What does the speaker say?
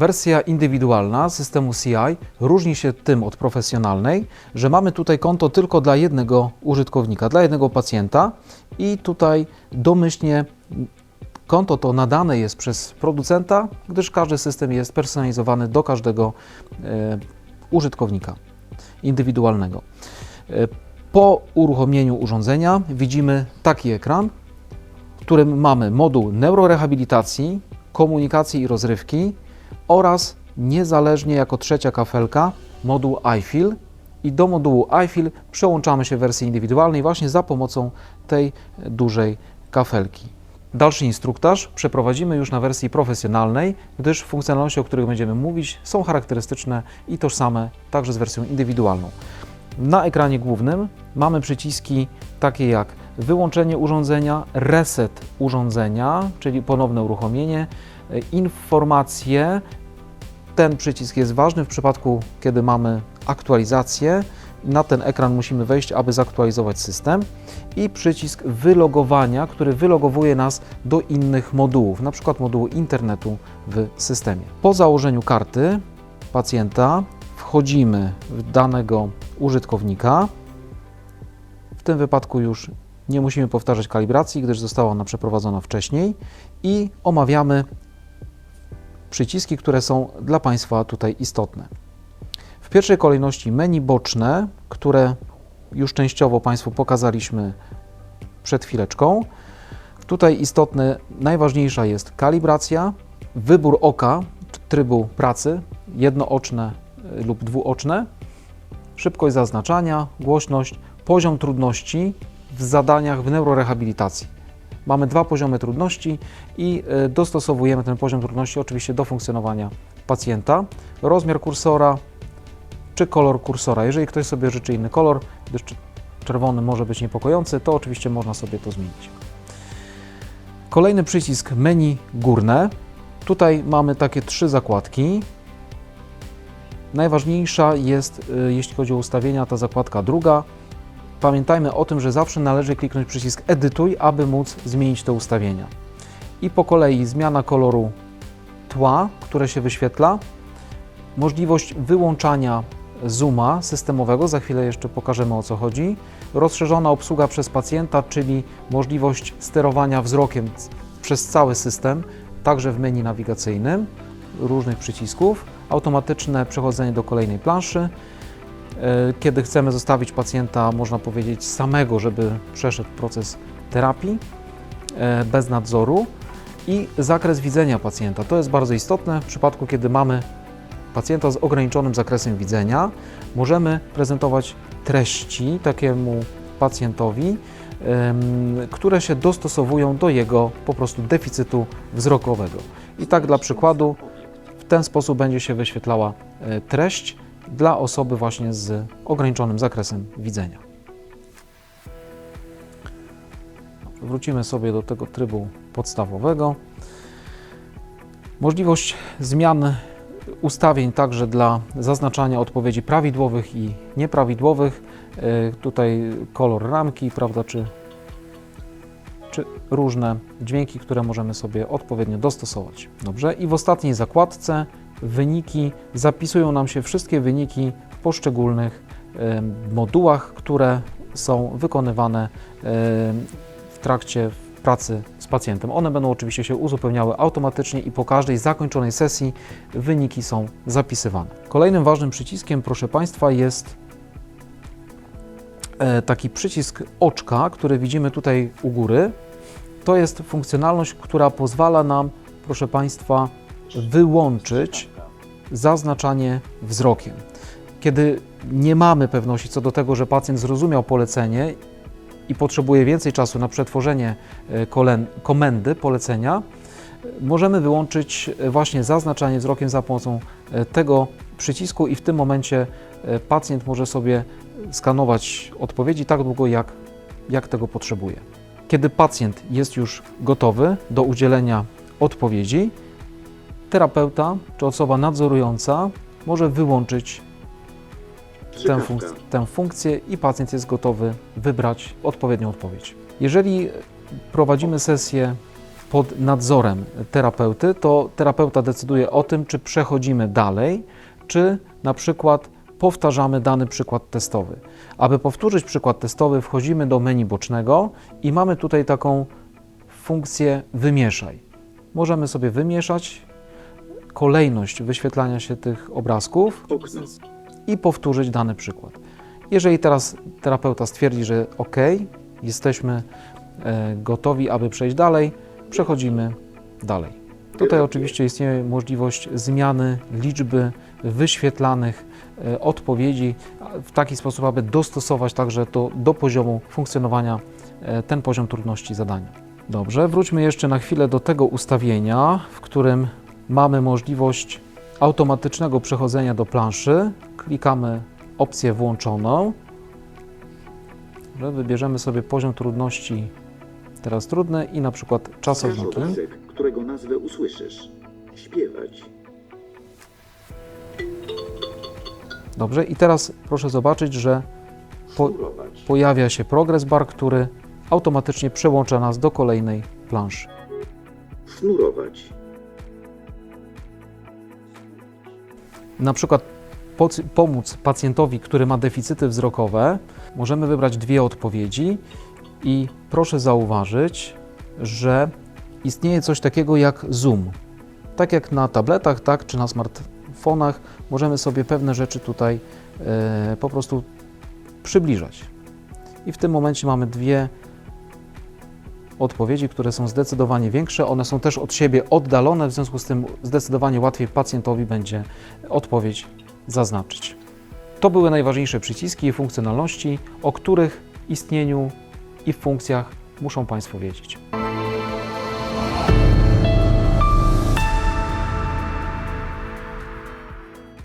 Wersja indywidualna systemu CI różni się tym od profesjonalnej, że mamy tutaj konto tylko dla jednego użytkownika, dla jednego pacjenta i tutaj domyślnie konto to nadane jest przez producenta, gdyż każdy system jest personalizowany do każdego e, użytkownika indywidualnego. E, po uruchomieniu urządzenia widzimy taki ekran, w którym mamy moduł neurorehabilitacji, komunikacji i rozrywki oraz niezależnie jako trzecia kafelka moduł iFeel i do modułu iFeel przełączamy się w wersji indywidualnej właśnie za pomocą tej dużej kafelki. Dalszy instruktaż przeprowadzimy już na wersji profesjonalnej, gdyż funkcjonalności, o których będziemy mówić, są charakterystyczne i tożsame także z wersją indywidualną. Na ekranie głównym mamy przyciski takie jak wyłączenie urządzenia, reset urządzenia, czyli ponowne uruchomienie, informacje. Ten przycisk jest ważny w przypadku, kiedy mamy aktualizację. Na ten ekran musimy wejść, aby zaktualizować system. I przycisk wylogowania, który wylogowuje nas do innych modułów, na przykład modułu internetu w systemie. Po założeniu karty pacjenta wchodzimy w danego użytkownika. W tym wypadku już nie musimy powtarzać kalibracji, gdyż została ona przeprowadzona wcześniej i omawiamy przyciski, które są dla Państwa tutaj istotne. W pierwszej kolejności menu boczne, które już częściowo Państwu pokazaliśmy przed chwileczką. Tutaj istotne, najważniejsza jest kalibracja, wybór oka, trybu pracy, jednooczne y, lub dwuoczne, szybkość zaznaczania, głośność, poziom trudności w zadaniach w neurorehabilitacji. Mamy dwa poziomy trudności i y, dostosowujemy ten poziom trudności oczywiście do funkcjonowania pacjenta. Rozmiar kursora czy kolor kursora. Jeżeli ktoś sobie życzy inny kolor, gdyż cz- czerwony może być niepokojący, to oczywiście można sobie to zmienić. Kolejny przycisk menu górne. Tutaj mamy takie trzy zakładki. Najważniejsza jest, y, jeśli chodzi o ustawienia, ta zakładka druga. Pamiętajmy o tym, że zawsze należy kliknąć przycisk edytuj, aby móc zmienić te ustawienia. I po kolei zmiana koloru tła, które się wyświetla, możliwość wyłączania zooma systemowego, za chwilę jeszcze pokażemy o co chodzi, rozszerzona obsługa przez pacjenta, czyli możliwość sterowania wzrokiem przez cały system, także w menu nawigacyjnym, różnych przycisków, automatyczne przechodzenie do kolejnej planszy. E, Kiedy chcemy zostawić pacjenta, można powiedzieć, samego, żeby przeszedł proces terapii e, bez nadzoru i zakres widzenia pacjenta. To jest bardzo istotne w przypadku, kiedy mamy pacjenta z ograniczonym zakresem widzenia. Możemy prezentować treści takiemu pacjentowi, które się dostosowują do jego po prostu deficytu wzrokowego. I tak dla przykładu, w ten sposób będzie się wyświetlała e, treść dla osoby właśnie z ograniczonym zakresem widzenia. Wrócimy sobie do tego trybu podstawowego. Możliwość zmian ustawień także dla zaznaczania odpowiedzi prawidłowych i nieprawidłowych. E, Tutaj kolor ramki, prawda, czy, czy różne dźwięki, które możemy sobie odpowiednio dostosować. Dobrze, i w ostatniej zakładce wyniki zapisują nam się wszystkie wyniki w poszczególnych em, modułach, które są wykonywane em, w trakcie pracy z pacjentem. One będą oczywiście się uzupełniały automatycznie i po każdej zakończonej sesji wyniki są zapisywane. Kolejnym ważnym przyciskiem, proszę Państwa, jest taki przycisk oczka, który widzimy tutaj u góry. To jest funkcjonalność, która pozwala nam, proszę Państwa, wyłączyć zaznaczanie wzrokiem. Kiedy nie mamy pewności co do tego, że pacjent zrozumiał polecenie i potrzebuje więcej czasu na przetworzenie e, komendy, polecenia, e, możemy wyłączyć e, właśnie zaznaczanie wzrokiem za pomocą e, tego przycisku i w tym momencie e, pacjent może sobie skanować odpowiedzi tak długo, jak, jak tego potrzebuje. Kiedy pacjent jest już gotowy do udzielenia odpowiedzi, terapeuta czy osoba nadzorująca może wyłączyć tę, funk- tę funkcję i pacjent jest gotowy wybrać odpowiednią odpowiedź. Jeżeli prowadzimy sesję pod nadzorem terapeuty, to terapeuta decyduje o tym, czy przechodzimy dalej, czy na przykład powtarzamy dany przykład testowy. Aby powtórzyć przykład testowy, wchodzimy do menu bocznego i mamy tutaj taką funkcję wymieszaj. Możemy sobie wymieszać kolejność wyświetlania się tych obrazków i powtórzyć dany przykład. Jeżeli teraz terapeuta stwierdzi, że OK, jesteśmy e, gotowi, aby przejść dalej, przechodzimy dalej. Tutaj oczywiście istnieje możliwość zmiany liczby wyświetlanych e, odpowiedzi w taki sposób, aby dostosować także to do poziomu funkcjonowania e, ten poziom trudności zadania. Dobrze, wróćmy jeszcze na chwilę do tego ustawienia, w którym mamy możliwość automatycznego przechodzenia do planszy. Klikamy opcję włączoną. Wybierzemy sobie poziom trudności teraz trudny i na przykład czasowniki. obrazek, którego nazwę usłyszysz. Śpiewać. Dobrze, i teraz proszę zobaczyć, że po, pojawia się progress bar, który automatycznie przełącza nas do kolejnej planszy. Sznurować. Na przykład pomóc pacjentowi, który ma deficyty wzrokowe, możemy wybrać dwie odpowiedzi i proszę zauważyć, że istnieje coś takiego jak zoom. Tak jak na tabletach, tak czy na smartfonach, możemy sobie pewne rzeczy tutaj e, po prostu przybliżać. I w tym momencie mamy dwie odpowiedzi, które są zdecydowanie większe. One są też od siebie oddalone, w związku z tym zdecydowanie łatwiej pacjentowi będzie odpowiedź zaznaczyć. To były najważniejsze przyciski i funkcjonalności, o których istnieniu i funkcjach muszą Państwo wiedzieć.